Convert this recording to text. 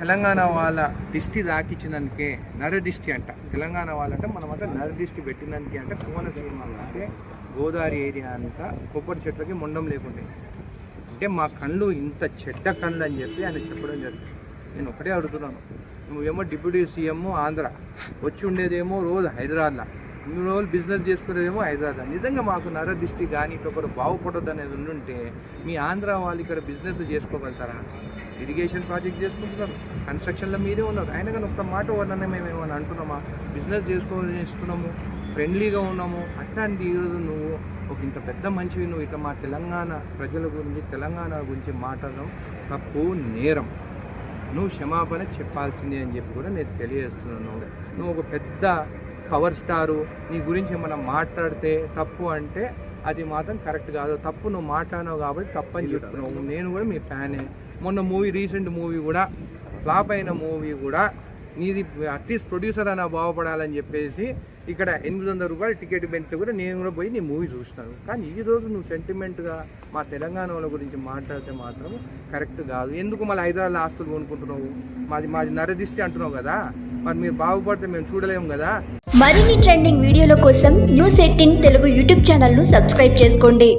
తెలంగాణ వాళ్ళ దిష్టి దాకిచ్చినందుకే నరదిష్టి అంట. తెలంగాణ వాళ్ళంటే మనం అంటే నరదిష్టి పెట్టినందుకే అంటే. కోనసీమ అంటే గోదావరి ఏరియా అంతా కొబ్బరి చెట్లకి మొండం లేకుండే. అంటే మా కళ్ళు ఇంత చెడ్డ కళ్ళు అని చెప్పి ఆయన చెప్పడం జరిగింది. నేను ఒకటే అడుగుతున్నాను. నువ్వేమో డిప్యూటీ సీఎం ఆంధ్ర. వచ్చి ఉండేదేమో రోజు హైదరాబాద్లో. ఇన్ని రోజులు బిజినెస్ చేసుకునేదేమో హైదరాబాద్. నిజంగా మాకు నరదిష్టి కానీ ఒకరు బాగుపడదు అనేది ఉండుంటే మీ ఆంధ్ర వాళ్ళు ఇక్కడ బిజినెస్ చేసుకోగలుగుతారా? ఇరిగేషన్ ప్రాజెక్ట్ చేసుకుంటున్నారు. కన్స్ట్రక్షన్లో మీరే ఉన్నారు. అయినా కానీ ఒక్క మాట వల్లనే మేము ఏమైనా అంటున్నామా? బిజినెస్ చేసుకోవాలనిస్తున్నాము ఫ్రెండ్లీగా ఉన్నాము. అట్లాంటి ఈరోజు నువ్వు ఒక ఇంత పెద్ద మంచివి నువ్వు ఇట్లా మా తెలంగాణ ప్రజల గురించి తెలంగాణ గురించి మాట్లాడడం తప్పు నేరం. నువ్వు క్షమాపణ చెప్పాల్సిందే అని చెప్పి కూడా నేను తెలియజేస్తున్నాను. నువ్వు ఒక పెద్ద పవర్ స్టారు నీ గురించి మనం మాట్లాడితే తప్పు అంటే అది మాత్రం కరెక్ట్ కాదు. తప్పు నువ్వు మాట్లాడినావు కాబట్టి తప్పు అని చెప్తున్నావు. నేను కూడా మీ ఫ్యానే. మొన్న మూవీ రీసెంట్ మూవీ కూడా ఫ్లాప్ అయిన మూవీ కూడా నీది అట్లీస్ట్ ప్రొడ్యూసర్ అయినా బాగుపడాలని చెప్పేసి ఇక్కడ ఎనిమిది వందల రూపాయలు టికెట్ పెంచితే కూడా నేను కూడా పోయి నీ మూవీ చూస్తాను కానీ ఈ రోజు నువ్వు సెంటిమెంట్గా మా తెలంగాణ వాళ్ళ గురించి మాట్లాడితే మాత్రం కరెక్ట్ కాదు. ఎందుకు మళ్ళీ హైదరాబాద్ ఆస్తులు కొనుక్కుంటున్నావు? మాది మాది నరదిష్టి అంటున్నావు కదా? మరి మీరు బాగుపడితే మేము చూడలేము కదా. మరిన్ని ట్రెండింగ్ వీడియోల కోసం న్యూస్ ఎయిటీన్ తెలుగు యూట్యూబ్ ఛానల్ను సబ్స్క్రైబ్ చేసుకోండి.